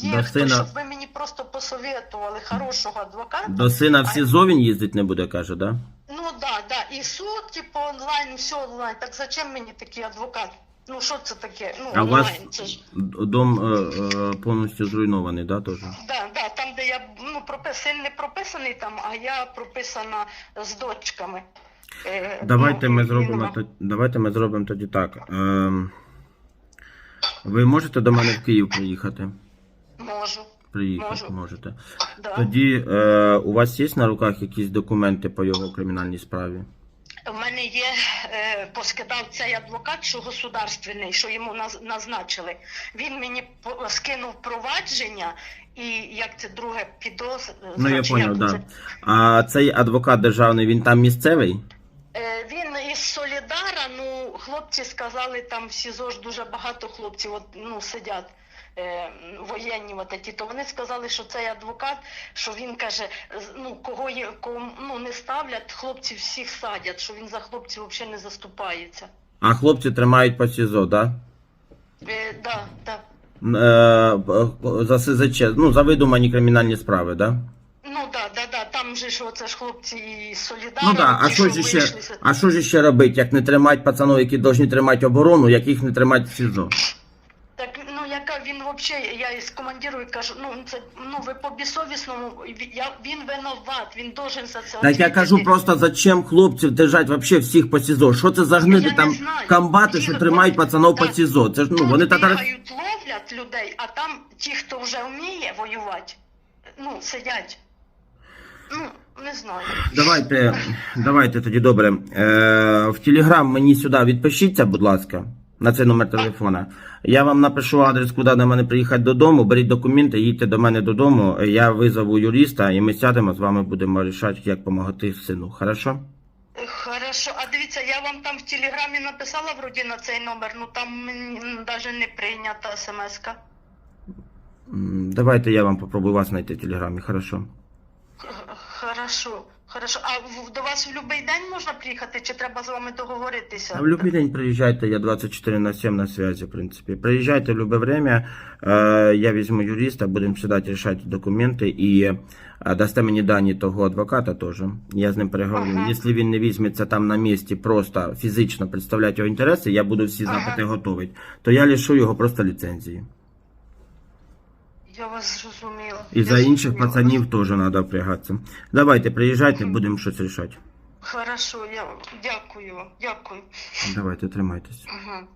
є До хто, сина- щоб ви мені просто посоветували хорошого адвоката. До сина в СІЗО він їздить не буде, каже, да? Ну да, да. І суд, типу, онлайн, все онлайн. Так зачем мені такий адвокат? Ну що це таке? Ну, А у вас. Це ж. дом е, е, повністю зруйнований, да, теж? Да, да, там, де я ну, пропис, син не прописаний там, а я прописана з дочками. Е, Давайте ну, ми зробимо то- давайте ми зробимо тоді так. Ем, ви можете до мене в Київ приїхати? Приїхати Можу. можете. Да. Тоді е, у вас є на руках якісь документи по його кримінальній справі? У мене є, е, поскидав цей адвокат, що государственний, що йому наз- назначили. Він мені по- скинув провадження і як це друге підоз. Ну я поняв, як да. А цей адвокат державний, він там місцевий? Е, Він із Солідара, ну хлопці сказали, там в СІЗО ж дуже багато хлопців от, ну, сидять. Е, Воєнні от ті, то вони сказали, що цей адвокат, що він каже, ну кого є, кого ну не ставлять, хлопців всіх садять, що він за хлопців взагалі не заступається. А хлопці тримають по СІЗО, да? Е, да, да. Е, за СЗЧ, ну, за видумані кримінальні справи, да? Ну да, да, да. Там же ж оце ж хлопці із Солідара. Ну да, а що ж ще, а що ж ще робити, як не тримати пацанів, які повинні тримати оборону, як їх не тримати в СІЗО? Так, ну він взагалі, я із командиру кажу, ну це ну ви по безсовісному, ві- я він винуват, він должен за це. Так я кажу просто, зачем хлопців держать вообще всіх по СІЗО? Що це за гниди Я не там знаю. комбати, що Їх- тримають пацанов по Так. СІЗО? Це ж ну Тут вони татари. бігають, ловлять людей, а там ті, хто вже вміє воювати, ну сидять. Ну не знаю. Давайте, давайте тоді добре. Е, в Телеграм мені сюди відпишіться, будь ласка, на цей номер телефона. Я вам напишу адрес, куди до мене приїхати додому. Беріть документи, їдьте до мене додому. Я визову юриста, і ми сядемо з вами будемо рішати, як допомогти сину. Хорошо? Хорошо, а дивіться, я вам там в телеграмі написала вроді на цей номер, ну там мені навіть не прийнята смс-ка. Давайте я вам попробую вас знайти в Телеграмі, хорошо? Хорошо, хорошо. А до вас в будь-який день можна приїхати, чи треба з вами договоритися? А в любой день приезжайте, я 24 на 7 на связи, в принципе. Приезжайте в любое время, э, я візьму юриста, будемо сідати рішати документи і е, дасте мені дані того адвоката теж. Я з ним переговорю. Ага. Якщо він не візьметься там на місці просто фізично представляти його інтереси, я буду всі Ага. запити готовить, то я лишу його просто ліцензії. Я вас зрозуміла. І Я за інших зрозуміла. пацанів теж треба впрягатися. Давайте, приїжджайте, будемо щось рішати. Хорошо, я дякую, дякую. Давайте, тримайтесь. Угу.